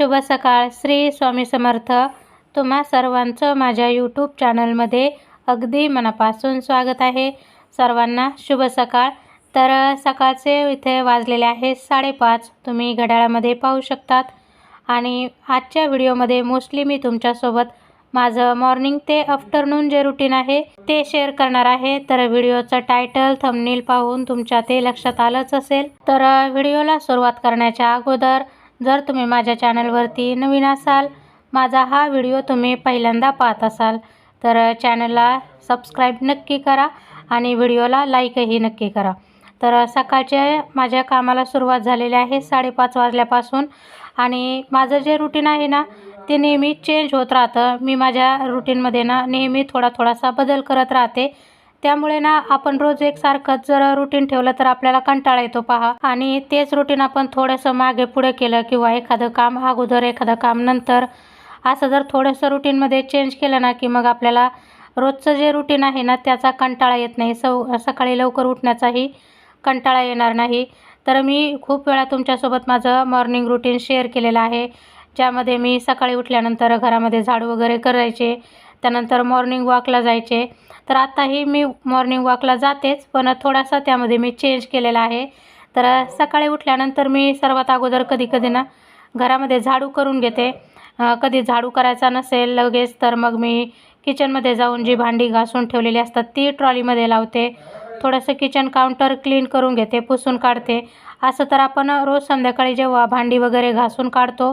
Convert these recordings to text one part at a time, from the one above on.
शुभ सकाळ. श्री स्वामी समर्थ. तुम्हा सर्वांचं माझ्या यूट्यूब चॅनलमध्ये अगदी मनापासून स्वागत आहे. सर्वांना शुभ सकाळ. तर सकाळचे इथे वाजलेले आहे साडेपाच. तुम्ही घड्याळामध्ये पाहू शकतात. आणि आजच्या व्हिडिओमध्ये मोस्टली मी तुमच्यासोबत माझं मॉर्निंग ते आफ्टरनून जे रुटीन आहे ते शेअर करणार आहे. तर व्हिडिओचं टायटल थंबनेल पाहून तुमच्या ते लक्षात आलंच असेल. तर व्हिडिओला सुरुवात करण्याच्या अगोदर जर तुम्ही माझ्या चॅनलवरती नवीन असाल माझा हा व्हिडिओ तुम्ही पहिल्यांदा पाहत असाल तर चॅनलला सबस्क्राईब नक्की करा आणि व्हिडिओला लाईकही नक्की करा. तर सकाळचे सकाळच्या माझ्या कामाला सुरुवात झालेली आहे साडेपाच वाजल्यापासून आणि माझं जे रुटीन आहे ना ते नेहमी चेंज होत राहतं. मी माझ्या रुटीनमध्ये ना नेहमी थोडा थोडासा बदल करत राहते. त्यामुळे ना आपण रोज एकसारखंच जर रुटीन ठेवलं तर आपल्याला कंटाळा येतो पहा. आणि तेच रुटीन आपण थोडंसं मागे पुढे केलं किंवा एखादं काम अगोदर एखादं काम नंतर असं जर थोडंसं रुटीनमध्ये चेंज केलं ना की मग आपल्याला रोजचं जे रुटीन आहे ना त्याचा कंटाळा येत नाही. सव सकाळी लवकर उठण्याचाही कंटाळा येणार नाही. तर मी खूप वेळा तुमच्यासोबत माझं मॉर्निंग रुटीन शेअर केलेलं आहे. ज्यामध्ये मी सकाळी उठल्यानंतर घरामध्ये झाडू वगैरे करायचे त्यानंतर मॉर्निंग वॉकला जायचे. तर आत्ताही मी मॉर्निंग वॉकला जातेच पण थोडासा त्यामध्ये मी चेंज केलेला आहे. तर सकाळी उठल्यानंतर मी सर्वात अगोदर कधी कधी ना घरामध्ये झाडू करून घेते. कधी झाडू करायचा नसेल लगेच तर मग मी किचनमध्ये जाऊन जी भांडी घासून ठेवलेली असतात ती ट्रॉलीमध्ये लावते. थोडंसं किचन काउंटर क्लीन करून घेते पुसून काढते. असं तर आपण रोज संध्याकाळी जेव्हा भांडी वगैरे घासून काढतो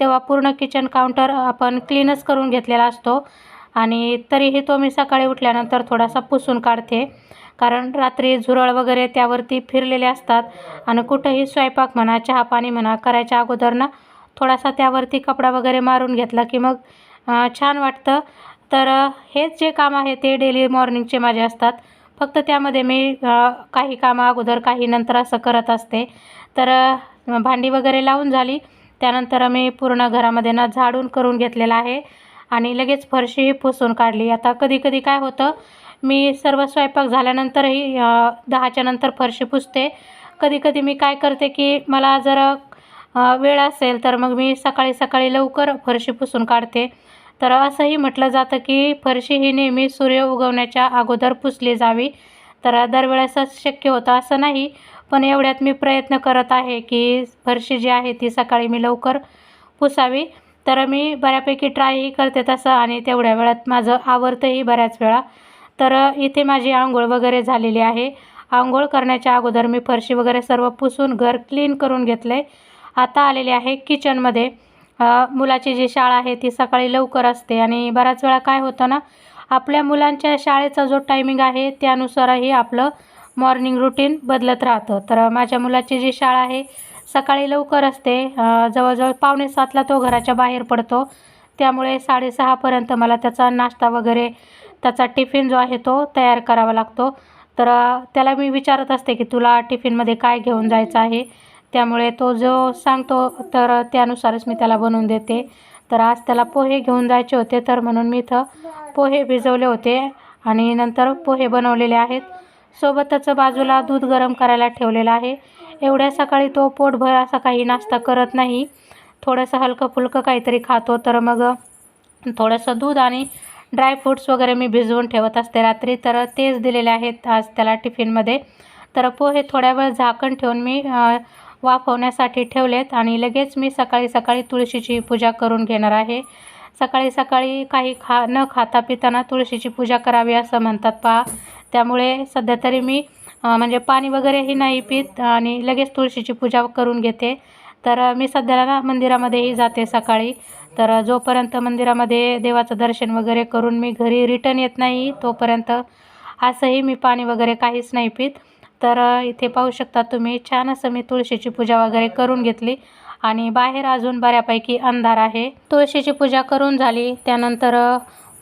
तेव्हा पूर्ण किचन काउंटर आपण क्लीनच करून घेतलेला असतो. आणि तरीही तो मी सकाळी उठल्यानंतर थोडासा पुसून काढते. कारण रात्री झुरळ वगैरे त्यावरती फिरलेले असतात आणि कुठंही स्वयंपाक म्हणा चहा पाणी म्हणा करायच्या अगोदर ना थोडासा त्यावरती कपडा वगैरे मारून घेतला की मग छान वाटतं. तर हेच जे काम आहे ते डेली मॉर्निंगचे माझे असतात. फक्त त्यामध्ये मी काही कामं अगोदर काही नंतर असं करत असते. तर भांडी वगैरे लावून झाली. त्यानंतर मी पूर्ण घरामध्ये ना झाडून करून घेतलेलं आहे. आणि लगेच फरशीही पुसून काढली. आता कधी कधी काय होतं मी सर्व स्वयंपाक झाल्यानंतरही दहाच्या नंतर फरशी पुसते. कधी कधी मी काय करते की मला जर वेळ असेल तर मग मी सकाळी सकाळी लवकर फरशी पुसून काढते. तर असंही म्हटलं जातं की फरशी ही नेहमी सूर्य उगवण्याच्या अगोदर पुसली जावी. तर दरवेळेसच शक्य होतं असं नाही पण एवढ्यात मी प्रयत्न करत आहे की फरशी जी आहे ती सकाळी मी लवकर पुसावी. तर मी बऱ्यापैकी ट्रायही करते तसं आणि तेवढ्या वेळात माझं आवरतंही बऱ्याच वेळा. तर इथे माझी आंघोळ वगैरे झालेली आहे. आंघोळ करण्याच्या अगोदर मी फरशी वगैरे सर्व पुसून घर क्लीन करून घेतलं आहे आता आलेले आहे किचनमध्ये मुलाची जी शाळा आहे ती सकाळी लवकर असते आणि बऱ्याच वेळा काय होतं ना आपल्या मुलांच्या शाळेचा जो टायमिंग आहे त्यानुसारही आपलं मॉर्निंग रुटीन बदलत राहतं. तर माझ्या मुलाची जी शाळा आहे सकाळी लवकर असते. जवळजवळ पावणे सातला तो घराच्या बाहेर पडतो. त्यामुळे साडेसहापर्यंत मला त्याचा नाश्ता वगैरे त्याचा टिफिन जो आहे तो तयार करावा लागतो. तर त्याला मी विचारत असते की तुला टिफिनमध्ये काय घेऊन जायचं आहे? त्यामुळे तो जो सांगतो तर त्यानुसारच मी त्याला बनवून देते. तर आज त्याला पोहे घेऊन जायचे होते तर म्हणून मी इथं पोहे भिजवले होते आणि नंतर पोहे बनवलेले आहेत. सोबतच बाजूला दूध गरम करायला ठेवलेलं आहे. एवढ्या सकाळी तो पोटभर असा काही नाश्ता करत नाही. थोडंसं हलकं फुलकं काहीतरी खातो. तर मग थोडंसं दूध आणि ड्रायफ्रूट्स वगैरे मी भिजवून ठेवत असते. रात्री तर तेच दिलेले आहेत आज त्याला टिफिनमध्ये. तर पोहे थोड्या वेळ झाकण ठेवून मी वाफवण्यासाठी ठेवलेत आणि लगेच मी सकाळी सकाळी तुळशीची पूजा करून घेणार आहे. सकाळी सकाळी काही खा न खाता पिताना तुळशीची पूजा करावी असं म्हणतात पहा. त्यामुळे सध्या तरी मी म्हणजे पाणी वगैरेही नाही पित आणि लगेच तुळशीची पूजा करून घेते. तर मी सध्याला ना मंदिरामध्येही जाते सकाळी. तर जोपर्यंत मंदिरामध्ये देवाचं दर्शन वगैरे करून मी घरी रिटर्न येत नाही तोपर्यंत असंही मी पाणी वगैरे काहीच नाही पित. तर इथे पाहू शकता तुम्ही छान असं मी तुळशीची पूजा वगैरे करून घेतली. आणि बाहेर अजून बऱ्यापैकी अंधार आहे. तुळशीची पूजा करून झाली त्यानंतर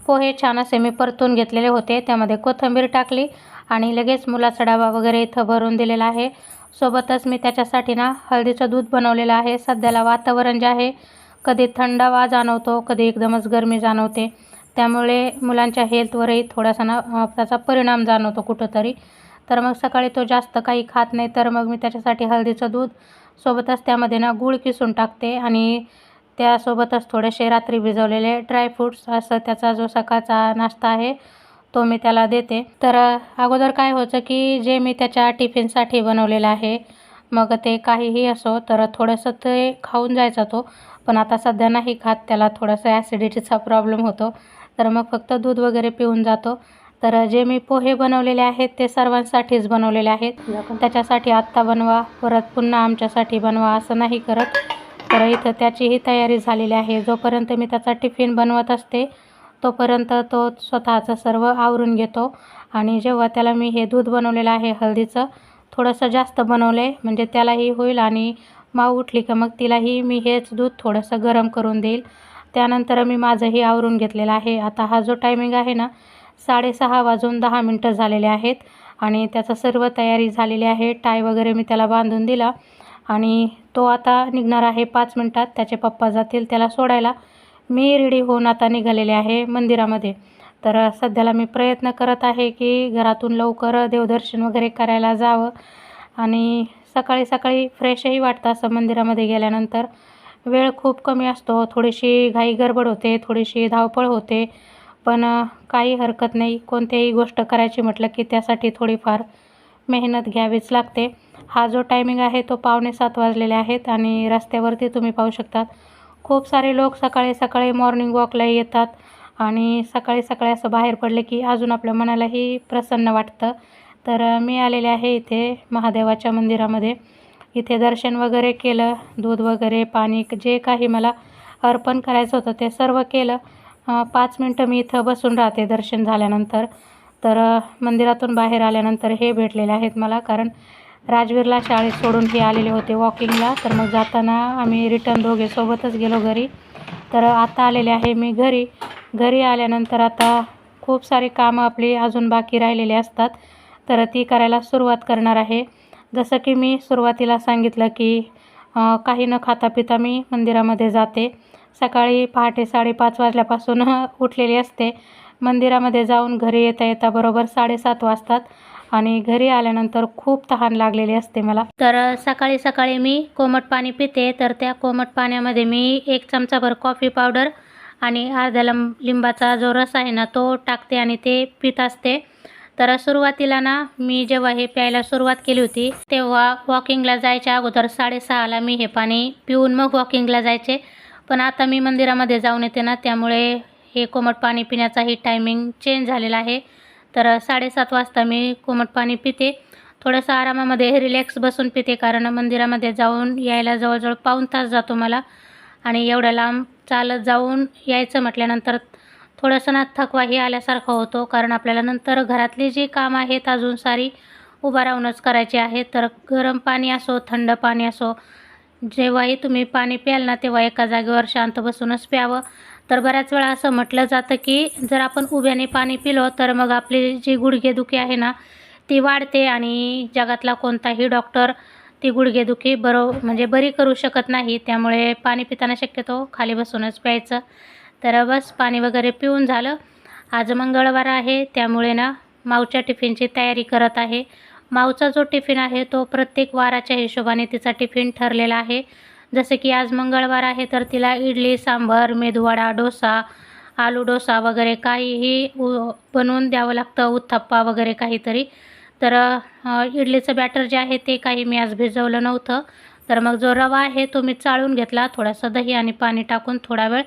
पोहे छान असे मी परतून घेतलेले होते. त्यामध्ये कोथिंबीर टाकली. आणि लगेच मुलाचा डबा वगैरे इथं भरून दिलेला आहे. सोबतच मी त्याच्यासाठी ना हळदीचं दूध बनवलेलं आहे. सध्याला वातावरण जे आहे कधी थंडावा जाणवतो कधी एकदमच गरमी जाणवते. त्यामुळे मुलांच्या हेल्थवरही थोडासा ना त्याचा परिणाम जाणवतो कुठंतरी. तर मग सकाळी तो जास्त काही खात नाही तर मग मी त्याच्यासाठी हळदीचं दूध सोबतच त्यामध्ये ना गूळ किसून टाकते. आणि त्यासोबतच थोडेसे रात्री भिजवलेले ड्रायफ्रूट्स असं त्याचा जो सकाळचा नाश्ता आहे तो मी त्याला देते. तर अगोदर काय होतं की जे मी त्याच्या टिफिनसाठी बनवलेलं आहे मग ते काहीही असो तर थोडंसं ते खाऊन जायचा तो. पण आता सध्या नाही खात त्याला थोडंसं ॲसिडिटीचा प्रॉब्लेम होतो. तर मग फक्त दूध वगैरे पिऊन जातो. तर जे मी पोहे बनवलेले आहेत ते सर्वांसाठीच बनवलेले आहेत. त्याच्यासाठी आत्ता बनवा परत पुन्हा आमच्यासाठी बनवा असं नाही करत. तर इथं त्याचीही तयारी झालेली आहे. जोपर्यंत मी त्याचा टिफिन बनवत असते तोपर्यंत तो स्वतःचं सर्व आवरून घेतो. आणि जेव्हा त्याला मी हे दूध बनवलेलं आहे हळदीचं थोडंसं जास्त बनवलं आहे म्हणजे त्यालाही होईल आणि माऊ उठली का मग तिलाही मी हेच दूध थोडंसं गरम करून देईल. त्यानंतर मी माझंही आवरून घेतलेलं आहे. आता हा जो टायमिंग आहे ना साडेसहा वाजून दहा मिनटं झालेले आहेत आणि त्याचं सर्व तयारी झालेली आहे. टाय वगैरे मी त्याला बांधून दिला आणि तो आता निघणार आहे पाच मिनटात. त्याचे पप्पा जातील त्याला सोडायला. मी रेडी होऊन आता निघालेले आहे मंदिरामध्ये. तर सध्याला मी प्रयत्न करत आहे की घरातून लवकर देवदर्शन वगैरे करायला जावं. आणि सकाळी सकाळी फ्रेशही वाटतं असं मंदिरामध्ये गेल्यानंतर. वेळ खूप कमी असतो. थोडीशी घाई गडबड होते थोडीशी धावपळ होते. पण काही हरकत नाही. कोणतीही गोष्ट करायची म्हटलं की त्यासाठी थोडीफार मेहनत घ्यावीच लागते. हा जो टायमिंग आहे तो पावणे सात वाजलेले आहेत आणि रस्त्यावरती तुम्ही पाहू शकतात. खूप सारे लोक सकाळी सकाळी मॉर्निंग वॉकला येतात आणि सकाळी सकाळी असं बाहेर पडले की अजून आपल्या मनालाही प्रसन्न वाटतं. तर मी आलेले आहे इथे महादेवाच्या मंदिरामध्ये. इथे दर्शन वगैरे केलं दूध वगैरे पाणी जे काही मला अर्पण करायचं होतं ते सर्व केलं. पाच मिनटं मी इथं बसून राहते दर्शन झाल्यानंतर. तर मंदिरातून बाहेर आल्यानंतर हे भेटलेले आहेत मला कारण राजवीरला शाळेत सोडून हे आलेले होते वॉकिंगला तर मग जाताना आम्ही रिटर्न दोघे सोबतच गेलो घरी. तर आता आलेले आहे मी घरी. घरी आल्यानंतर आता खूप सारी कामं आपली अजून बाकी राहिलेली असतात. तर ती करायला सुरुवात करणार आहे. जसं की मी सुरुवातीला सांगितलं की काही न खाता पिता मी मंदिरामध्ये जाते. सकाळी पहाटे साडेपाच वाजल्यापासून उठलेली असते. मंदिरामध्ये जाऊन घरी येता येता बरोबर साडेसात वाजतात. आणि घरी आल्यानंतर खूप तहान लागलेली असते मला. तर सकाळी सकाळी मी कोमट पाणी पिते. तर त्या कोमट पाण्यामध्ये मी एक चमचाभर कॉफी पावडर आणि अर्ध्या लंब लिंबाचा जो रस आहे ना तो टाकते आणि ते पित असते. तर सुरुवातीला ना मी जेव्हा हे प्यायला सुरुवात केली होती तेव्हा वॉकिंगला जायच्या अगोदर साडेसहाला मी हे पाणी पिऊन मग वॉकिंगला जायचे. पण आता मी मंदिरामध्ये जाऊन येते ना त्यामुळे हे कोमट पाणी पिण्याचाही टायमिंग चेंज झालेला आहे. तर साडेसात वाजता मी कोमट पाणी पिते. थोडंसं आरामामध्ये रिलॅक्स बसून पिते कारण मंदिरामध्ये जाऊन यायला जवळजवळ पाऊण तास जातो मला. आणि एवढ्या लांब चालत जाऊन यायचं म्हटल्यानंतर थोडंसं ना थकवाही आल्यासारखा होतो कारण आपल्याला नंतर घरातली जी कामं आहेत अजून सारी उभा राहूनच करायची आहेत. तर गरम पाणी असो थंड पाणी असो जेव्हाही तुम्ही पाणी प्याल ना तेव्हा एका जागेवर शांत बसूनच प्यावं. तर बऱ्याच वेळा असं म्हटलं जातं की जर आपण उभ्याने पाणी पिलो तर मग आपली जी गुडघेदुखी आहे ना ती वाढते आणि जगातला कोणताही डॉक्टर ती गुडघेदुखी बरो म्हणजे बरी करू शकत नाही. त्यामुळे पाणी पिताना शक्यतो खाली बसूनच प्यायचं. तर बस पाणी वगैरे पिऊन झालं. आज मंगळवार आहे त्यामुळे ना माऊच्या टिफिनची तयारी करत आहे. माऊचा जो टिफिन आहे तो प्रत्येक वाराच्या हिशोबाने तिचा टिफिन ठरलेला आहे. जसं की आज मंगळवार आहे तर तिला इडली सांबार मेदवडा डोसा आलू डोसा वगैरे काहीही उ बनवून द्यावं लागतं उत्थप्पा वगैरे काहीतरी. तर इडलीचं बॅटर जे आहे ते काही मी आज भिजवलं नव्हतं. तर मग जो रवा आहे तो मी चाळून घेतला थोडासा दही आणि पाणी टाकून थोडा वेळ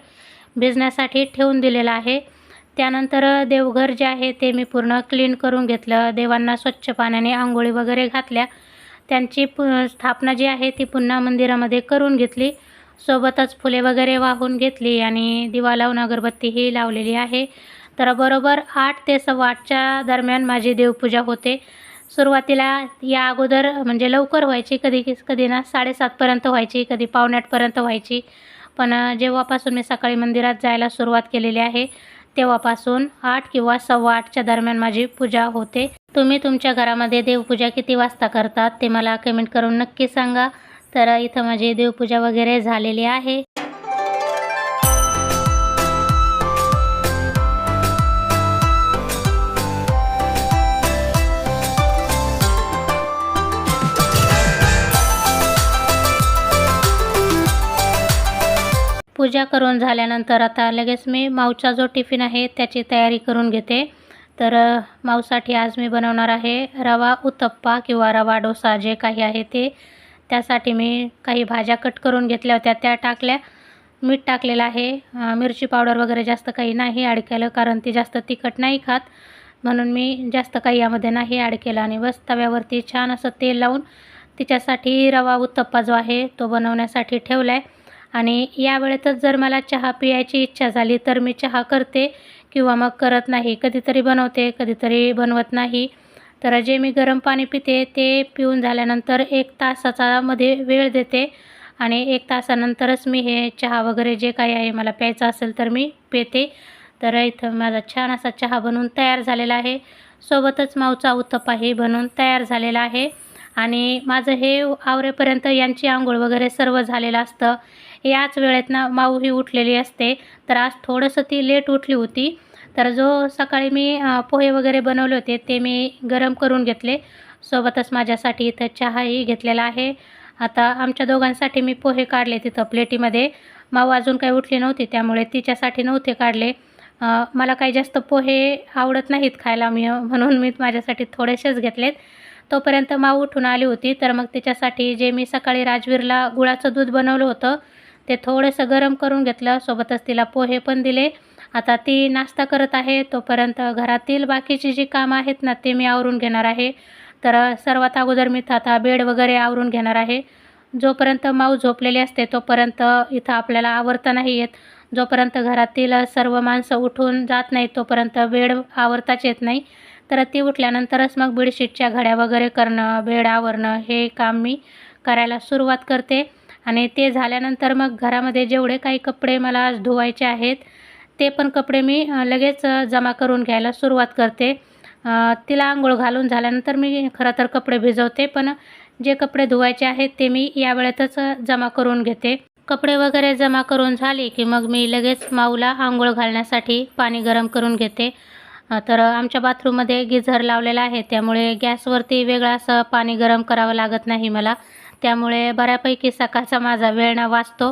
भिजण्यासाठी ठेवून दिलेला आहे. त्यानंतर देवघर जे आहे ते मी पूर्ण क्लीन करून घेतलं. देवांना स्वच्छ पाण्याने आंघोळी वगैरे घातल्या. त्यांची पु स्थापना जी आहे ती पुन्हा मंदिरामध्ये करून घेतली. सोबतच फुले वगैरे वाहून घेतली आणि दिवा लावून अगरबत्तीही लावलेली आहे. तर बरोबर आठ ते सव्वा आठच्या दरम्यान माझी देवपूजा होते. सुरुवातीला या अगोदर म्हणजे लवकर व्हायची कधी कधी ना साडेसातपर्यंत व्हायची कधी पावणे व्हायची. पण जेव्हापासून मी सकाळी मंदिरात जायला सुरुवात केलेली आहे तेव्हापासून आठ किंवा सव्वा आठच्या दरम्यान माझी पूजा होते. तुम्ही तुमच्या घरामध्ये देवपूजा किती वाजता करतात ते मला कमेंट करून नक्की सांगा. तर इथं माझी देवपूजा वगैरे झालेली आहे. पूजा करून झाल्यानंतर आता लगेच मी माऊचा जो टिफिन आहे त्याची तयारी करून घेते. तर माऊसाठी आज मी बनवणार आहे रवा उत्तप्पा किंवा रवा डोसा जे काही आहे ते. त्यासाठी मी काही भाज्या कट करून घेतल्या होत्या त्या टाकल्या. मीठ टाकलेलं आहे. मिरची पावडर वगैरे जास्त काही नाही ॲड केलं कारण ती जास्त तिखट नाही खात. म्हणून मी जास्त काही यामध्ये नाही ॲड केलं आणि बस तव्यावरती छान असं तेल लावून तिच्यासाठी रवा उत्तप्पा जो आहे तो बनवण्यासाठी ठेवला आहे आणि या वेळेतच जर मला चहा पियायची इच्छा झाली तर मी चहा करते किंवा मग करत नाही. कधीतरी बनवते कधीतरी बनवत नाही. तर जे मी गरम पाणी पिते ते पिऊन झाल्यानंतर एक तासाचा मध्ये वेळ देते आणि एक तासानंतरच मी हे चहा वगैरे जे काही आहे मला प्यायचं असेल तर मी पिते. तर इथं माझा छान असा चहा बनवून तयार झालेला आहे. सोबतच माऊचा उत्तपाही बनवून तयार झालेला आहे. आणि माझं हे आवरेपर्यंत यांची आंघोळ वगैरे सर्व झालेलं असतं. याच वेळेत ना माऊ ही उठलेली असते. तर आज थोडंसं ती लेट उठली होती. तर जो सकाळी मी पोहे वगैरे बनवले होते ते मी गरम करून घेतले. सोबतच माझ्यासाठी इथं चहाही घेतलेला आहे. आता आमच्या दोघांसाठी मी पोहे काढले तिथं प्लेटीमध्ये. माऊ अजून काही उठली नव्हती त्यामुळे तिच्यासाठी नव्हते काढले. मला काही जास्त पोहे आवडत नाहीत खायला मी म्हणून मी माझ्यासाठी थोडेसेच घेतलेत. तोपर्यंत माऊ उठून आली होती. तर मग तिच्यासाठी जे मी सकाळी राजवीरला गुळाचं दूध बनवलं होतं ते थोडंसं गरम करून घेतलं. सोबतच तिला पोहे पण दिले. आता ती नाश्ता करत आहे. तोपर्यंत घरातील बाकीची जी कामं आहेत ना ते मी आवरून घेणार आहे. तर सर्वात अगोदर मी आता बेड वगैरे आवरून घेणार आहे. जोपर्यंत माऊ झोपलेली असते तोपर्यंत इथं आपल्याला आवरता नाही येत. जोपर्यंत घरातील सर्व माणसं उठून जात नाहीत तोपर्यंत बेड आवरताच येत नाही. तर ती उठल्यानंतरच मग बेडशीटच्या घड्या वगैरे करणं बेड आवरणं हे काम मी करायला सुरुवात करते. आणि ते झाल्यानंतर मग घरामध्ये जेवढे काही कपडे मला आज धुवायचे आहेत ते पण कपडे मी लगेच जमा करून घ्यायला सुरुवात करते. तिला आंघोळ घालून झाल्यानंतर मी खरं तर कपडे भिजवते पण जे कपडे धुवायचे आहेत ते मी या वेळेतच जमा करून घेते. कपडे वगैरे जमा करून झाले की मग मी लगेच माऊला आंघोळ घालण्यासाठी पाणी गरम करून घेते. तर आमच्या बाथरूममध्ये गिझर लावलेला आहे त्यामुळे गॅसवरती वेगळं असं पाणी गरम करावं लागत नाही मला. त्यामुळे बऱ्यापैकी सकाळचा माझा वेळ ना वाचतो.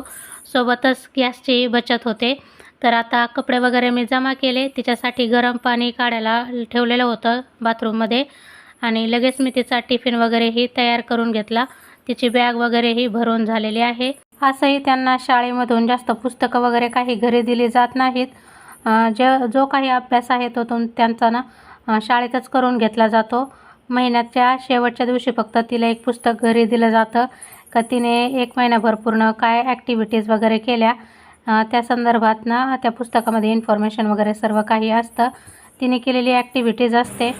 सोबतच गॅसचीही बचत होते. तर आता कपडे वगैरे मी जमा केले. तिच्यासाठी गरम पाणी काढायला ठेवलेलं होतं बाथरूममध्ये. आणि लगेच मी तिचा टिफिन वगैरेही तयार करून घेतला. तिची बॅग वगैरेही भरून झालेली आहे. असंही त्यांना शाळेमधून जास्त पुस्तकं वगैरे काही घरी दिली जात नाहीत. जे जो काही अभ्यास आहे तो त्यांचा ना शाळेतच करून घेतला जातो. महिन्याच्या शेवटच्या दिवशी फक्त तिला एक पुस्तक घरी दिलं जातं. का तिने एक महिनाभर पूर्ण काय ॲक्टिव्हिटीज वगैरे केल्या त्या संदर्भात ना त्या पुस्तकामध्ये इन्फॉर्मेशन वगैरे सर्व काही असतं. तिने केलेली ॲक्टिव्हिटीज असते.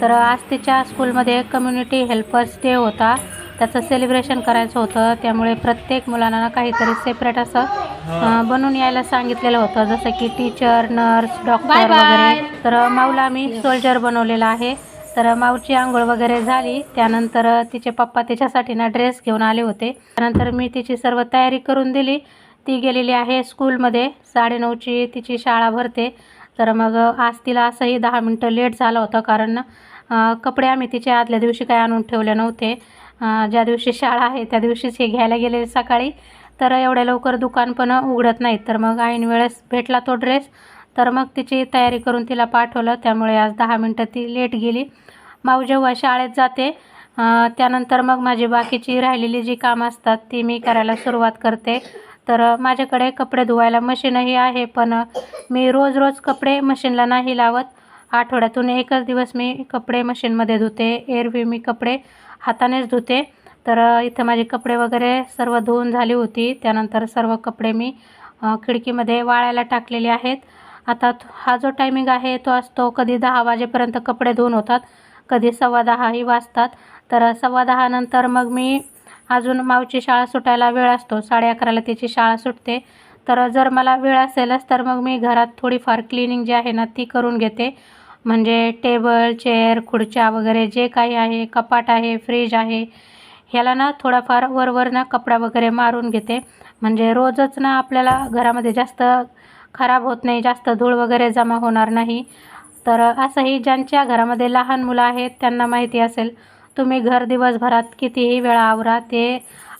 तर आज तिच्या स्कूलमध्ये कम्युनिटी हेल्पर्स डे होता. त्याचं सेलिब्रेशन करायचं होतं. त्यामुळे प्रत्येक मुलांना ना काहीतरी सेपरेट असं बनवून यायला सांगितलेलं होतं. जसं की टीचर नर्स डॉक्टर वगैरे. तर माऊला मी सोल्जर बनवलेला आहे. तर माऊची आंघोळ वगैरे झाली. त्यानंतर तिचे पप्पा तिच्यासाठी ना ड्रेस घेऊन आले होते. त्यानंतर मी तिची सर्व तयारी करून दिली. ती गेलेली आहे स्कूलमध्ये साडेनऊची तिची शाळा भरते. तर मग आज तिला असंही दहा मिनटं लेट झालं होतं कारण कपडे आम्ही तिचे आदल्या दिवशी काय आणून ठेवले नव्हते. ज्या दिवशी शाळा आहे त्या दिवशीच हे घ्यायला गेले सकाळी. तर एवढ्या लवकर दुकान पण उघडत नाहीत. तर मग ऐन वेळेस भेटला तो ड्रेस तर मग तिची तयारी करून तिला पाठवलं. त्यामुळे आज दहा मिनटं ती लेट गेली. माऊ जेव्हा शाळेत जाते त्यानंतर मग माझी बाकीची राहिलेली जी कामं असतात ती मी करायला सुरुवात करते. तर माझ्याकडे कपडे धुवायला मशीनही आहे पण मी रोज रोज कपडे मशीनला नाही लावत. आठवड्यातून एकच दिवस मी कपडे मशीनमध्ये धुते एरवी मी कपडे हातानेच धुते. तर इथं माझे कपडे वगैरे सर्व धुवून झाली होती त्यानंतर सर्व कपडे मी खिडकीमध्ये वाळायला टाकलेले आहेत. आता हा जो टायमिंग आहे तो असतो कधी दहा वाजेपर्यंत कपडे धुवून होतात कधी सव्वा दहाही वाजतात. तर सव्वा दहानंतर मग मी अजून मावची शाळा सुटायला वेळ असतो. साडे अकराला तिची शाळा सुटते. तर जर मला वेळ असेलच तर मग मी घरात थोडीफार क्लिनिंग जी आहे ना ती करून घेते. म्हणजे टेबल चेअर खुर्च्या वगैरे जे काही आहे कपाट आहे फ्रीज आहे ह्याला ना थोडाफार वरवर ना कपडा वगैरे मारून घेते. म्हणजे रोजच ना आपल्याला घरामध्ये जास्त खराब होत नाही जास्त धूळ वगैरे जमा होणार नाही. तर असंही ज्यांच्या घरामध्ये लहान मुलं आहेत त्यांना माहिती असेल तुम्ही घर दिवसभरात कितीही वेळा आवरा ते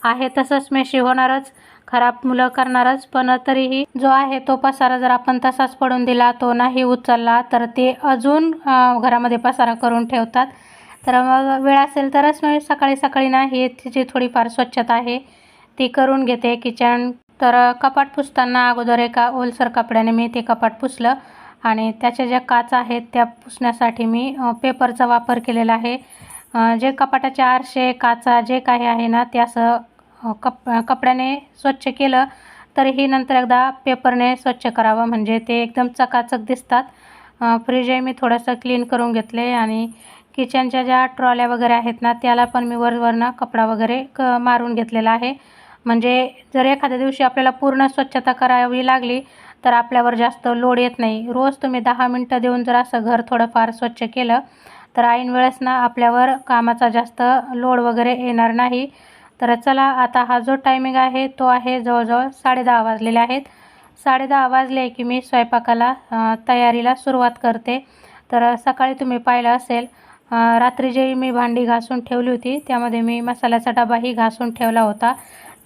आहे तसंच मेशी होणारच खराब मुलं करणारच पण तरीही जो आहे तो पसारा जर आपण तसाच पडून दिला तो नाही उचलला तर ते अजून घरामध्ये पसारा करून ठेवतात. तर मग वेळ असेल तरच मी सकाळी सकाळी नाही तिची थोडीफार स्वच्छता आहे ती करून घेते किचन. तर कपाट पुसताना अगोदर एका ओलसर कपड्याने मी ते कपाट पुसलं. आणि त्याच्या ज्या काच आहेत त्या पुसण्यासाठी मी पेपरचा वापर केलेला आहे. जे कपाटाचे आरसे काचा जे काही आहे ना ते असं कप कपड्याने स्वच्छ केलं तरीही नंतर एकदा पेपरने स्वच्छ करावं. म्हणजे ते एकदम चकाचक दिसतात. फ्रीजही मी थोडंसं क्लीन करून घेतले आणि किचनच्या ज्या ट्रॉल्या वगैरे आहेत ना त्याला पण मी वरवरनं कपडा वगैरे क मारून घेतलेला आहे. म्हणजे जर एखाद्या दिवशी आपल्याला पूर्ण स्वच्छता करावी लागली तर आपल्यावर जास्त लोड येत नाही. रोज तुम्ही दहा मिनटं देऊन जर असं घर थोडंफार स्वच्छ केलं तर ऐन वेळेस ना आपल्यावर कामाचा जास्त लोड वगैरे येणार नाही. तर चला आता हा जो टायमिंग आहे तो आहे जवळजवळ साडेदहा वाजलेले आहेत. साडेदहा वाजले की मी स्वयंपाकाला तयारीला सुरुवात करते. तर सकाळी तुम्ही पाहिलं असेल रात्री जे मी भांडी घासून ठेवली होती त्यामध्ये मी मसाल्याचा डबाही घासून ठेवला होता.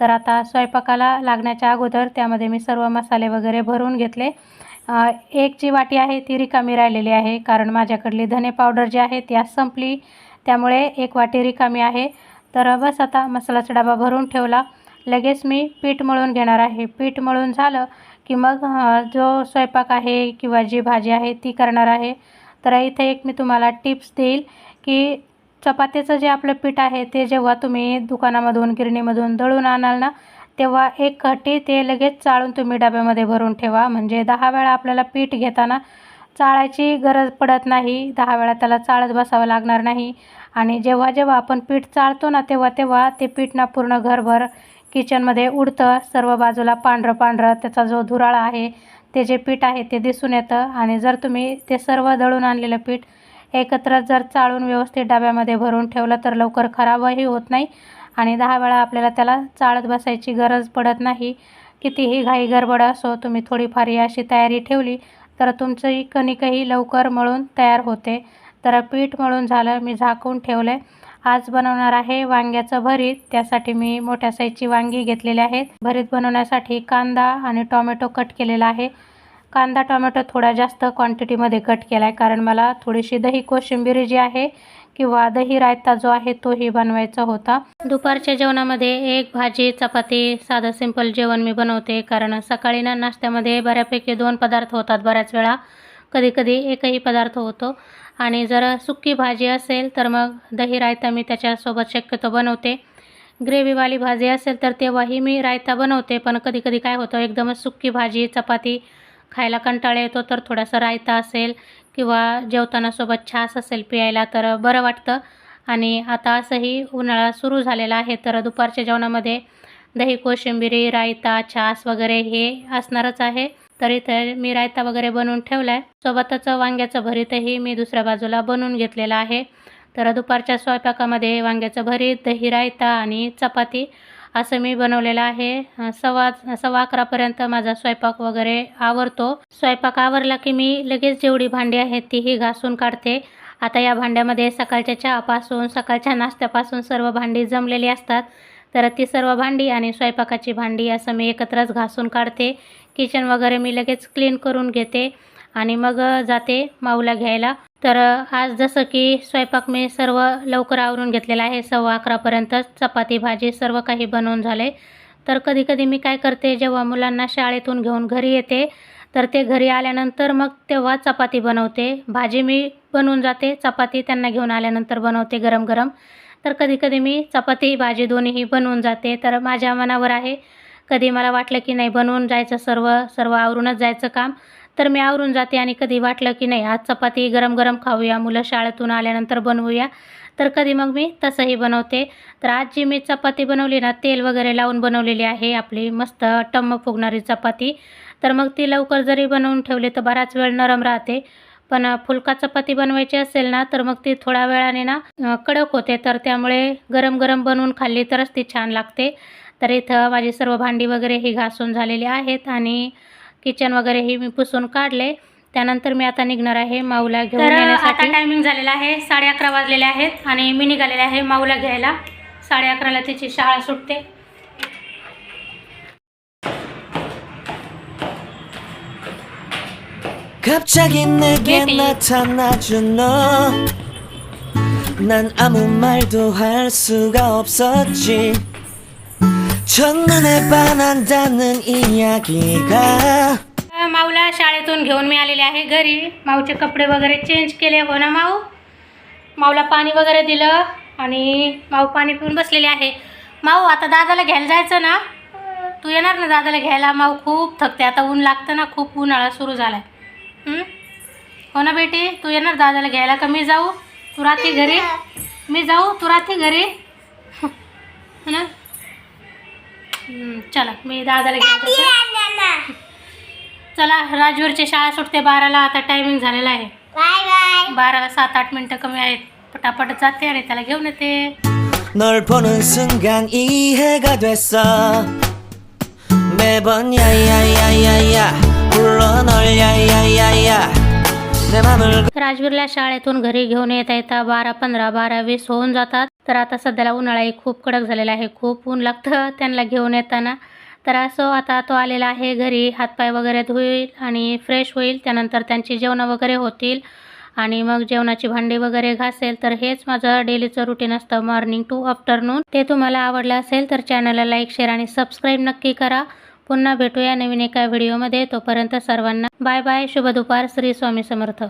तर आता स्वयंपाकाला लागण्याच्या अगोदर त्यामध्ये मी सर्व मसाले वगैरे भरून घेतले. एक जी वाटी आहे ती रिकामी राहिलेली आहे कारण माझ्याकडली धने पावडर जी आहे ती आज संपली. त्यामुळे एक वाटी रिकामी आहे. तर बस आता मसाल्याचा डबा भरून ठेवला. लगेच मी पीठ मळून घेणार आहे. पीठ मळून झालं की मग जो स्वयंपाक आहे किंवा जी भाजी आहे ती करणार आहे. तर इथे एक मी तुम्हाला टिप्स देईल की चपातीचं जे आपलं पीठ आहे ते जेव्हा तुम्ही दुकानामधून गिरणीमधून दळून आणाल ना तेव्हा एक खट्टी ते लगेच चाळून तुम्ही डब्यामध्ये भरून ठेवा. म्हणजे दहा वेळा आपल्याला पीठ घेताना चाळायची गरज पडत नाही. दहा वेळा त्याला चाळत बसावं लागणार नाही. आणि जेव्हा जेव्हा आपण पीठ चाळतो ना तेव्हा तेव्हा ते पीठ ना पूर्ण घरभर किचनमध्ये उडतं. सर्व बाजूला पांढरं पांढरं त्याचा जो धुराळा आहे ते जे पीठ आहे ते दिसून येतं. आणि जर तुम्ही ते सर्व दळून आणलेलं पीठ एकत्र जर चाळून व्यवस्थित डब्यामध्ये भरून ठेवलं तर लवकर खराबही होत नाही. आणि दहा वेळा आपल्याला त्याला चाळत बसायची गरज पडत नाही. कितीही घाई गडबड असो तुम्ही थोडीफार अशी तयारी ठेवली तर तुमचंही कणिकही लवकर मळून तयार होते. तर पीठ मळून झालं मी झाकून ठेवलं आज बनवणार आहे वांग्याचं भरीत. त्यासाठी मी मोठ्या साईजची वांगी घेतलेली आहेत भरीत बनवण्यासाठी कांदा आणि टोमॅटो कट केलेला आहे. कांदा टोमॅटो थोडा जास्त क्वांटिटीमध्ये कट केला आहे कारण मला थोडीशी दही कोशिंबीर जी आहे किंवा दही रायता जो आहे तोही बनवायचा होता. दुपारच्या जेवणामध्ये एक भाजी चपाती साधं सिंपल जेवण मी बनवते. कारण सकाळी ना नाश्त्यामध्ये बऱ्यापैकी दोन पदार्थ होतात बऱ्याच वेळा. कधी कधी एकही पदार्थ होतो. आणि जर सुक्की भाजी असेल तर मग दही रायता मी त्याच्यासोबत शक्यतो बनवते. ग्रेव्हीवाली भाजी असेल तर तेव्हाही मी रायता बनवते. पण कधी कधी काय होतं एकदमच सुक्की भाजी चपाती खायला कंटाळा येतो तर थोडासा रायता असेल किंवा जेवताना सोबत छास असेल प्यायला तर बरं वाटतं. आणि आता असंही उन्हाळा सुरू झालेला आहे तर दुपारच्या जेवणामध्ये दही कोशिंबिरी रायता छास वगैरे हे असणारच आहे. तर इथे मी रायता वगैरे बनवून ठेवला आहे सोबतच वांग्याचं भरीतही मी दुसऱ्या बाजूला बनवून घेतलेलं आहे. तर दुपारच्या स्वयंपाकामध्ये वांग्याचं भरीत दही रायता आणि चपाती असं मी बनवलेलं आहे. सव्वा सव्वा अकरापर्यंत माझा स्वयंपाक वगैरे आवरतो. स्वयंपाक आवरला की मी लगेच जेवढी भांडी आहेत तीही घासून काढते. आता या भांड्यामध्ये सकाळच्या चहापासून सकाळच्या नाश्त्यापासून सर्व भांडी जमलेली असतात. तर ती सर्व भांडी आणि स्वयंपाकाची भांडी असं मी एकत्रच घासून काढते. किचन वगैरे मी लगेच क्लीन करून घेते आणि मग जाते माऊला घ्यायला. तर आज जसं की स्वयंपाक मी सर्व लवकर आवरून घेतलेला आहे. सव्वा अकरापर्यंत चपाती भाजी सर्व काही बनवून झाले. तर कधी कधी मी काय करते जेव्हा मुलांना शाळेतून घेऊन घरी येते तर ते घरी आल्यानंतर मग तेव्हा चपाती बनवते. भाजी मी बनवून जाते चपाती त्यांना घेऊन आल्यानंतर बनवते गरम गरम तर कधी कधी मी चपाती भाजी दोन्हीही बनवून जाते. तर माझ्या मनावर आहे कधी मला वाटलं की नाही बनवून जायचं सर्व सर्व आवरूनच जायचं काम. तर मी आवरून जाते आणि कधी वाटलं की नाही आज चपाती गरम गरम खाऊया मुलं शाळेतून आल्यानंतर बनवूया. तर कधी मग मी तसंही बनवते. तर आज जी मी चपाती बनवली ना तेल वगैरे लावून बनवलेली आहे आपली मस्त टम्म फुगणारी चपाती. तर मग ती लवकर जरी बनवून ठेवली तर बराच वेळ नरम राहते. पण फुलका चपाती बनवायची असेल ना तर मग ती थोड्या वेळाने ना कडक होते. तर त्यामुळे गरम गरम बनवून खाल्ली तरच ती छान लागते. तर इथं माझी सर्व भांडी वगैरे ही घासून झालेली आहेत आणि किचन वगैरे हे मी पुसून काढले. त्यानंतर मी आता निघणार आहे माऊला घेऊन आता टायमिंग झालेला आहे. साडे अकरा वाजलेले आहेत आणि मी निघालेले आहे माऊला घ्यायला. साडे अकराला तिची शाळा सुटते. 갑자기 내게 나타나준 너.난 아무 말도 할 수가 없었지. 첫눈에 반한다는 이야기가 अ, माऊला शाळेतून घेऊन मी आलेले आहे घरी माऊचे कपडे वगैरे चेंज केले हो ना माऊ माऊला पाणी वगैरे दिलं आणि माऊ पाणी पिऊन बसलेले आहे माऊ आता दादाला घ्यायला जायचं ना तू येणार ना दादाला घ्यायला माऊ खूप थकते आता ऊन लागतं ना खूप उन्हाळा सुरू झाला आहे हो ना बेटी तू येणार दादाला घ्यायला का मी जाऊ तू राहते घरी मी जाऊ तू राहते घरी हो ना हं, चला मी दादाला घ्यायला चला राजवीरची शाळा सुटते बाराला आता टायमिंग झालेला आहे बाय बाय बाराला सात आठ मिनटं कमी आहेत पटापट जाते आणि त्याला घेऊन येते 널 보는 순간 이해가 됐어 매번 야야야야야 불러 널 야야야야 내 맘을 राजवीरला शाळेतून घरी घेऊन येता येता बारा पंधरा बारा वीस होऊन जातात. तर आता सध्याला उन्हाळाही खूप कडक झालेला आहे. खूप ऊन लागतं त्यांना घेऊन येताना. तर असं आता तो आलेला आहे घरी. हातपाय वगैरे धुईल आणि फ्रेश होईल. त्यानंतर त्यांची जेवणं वगैरे होतील. आणि मग जेवणाची भांडी वगैरे घासेल. तर हेच माझं डेलीचं रुटीन असतं. मॉर्निंग टू आफ्टरनून ते तुम्हाला आवडलं असेल तर चॅनलला लाईक शेअर आणि सबस्क्राईब नक्की करा. पुन्हा भेटूया नवीन एका व्हिडिओमध्ये. तोपर्यंत सर्वांना बाय बाय. शुभ दुपार. श्री स्वामी समर्थ.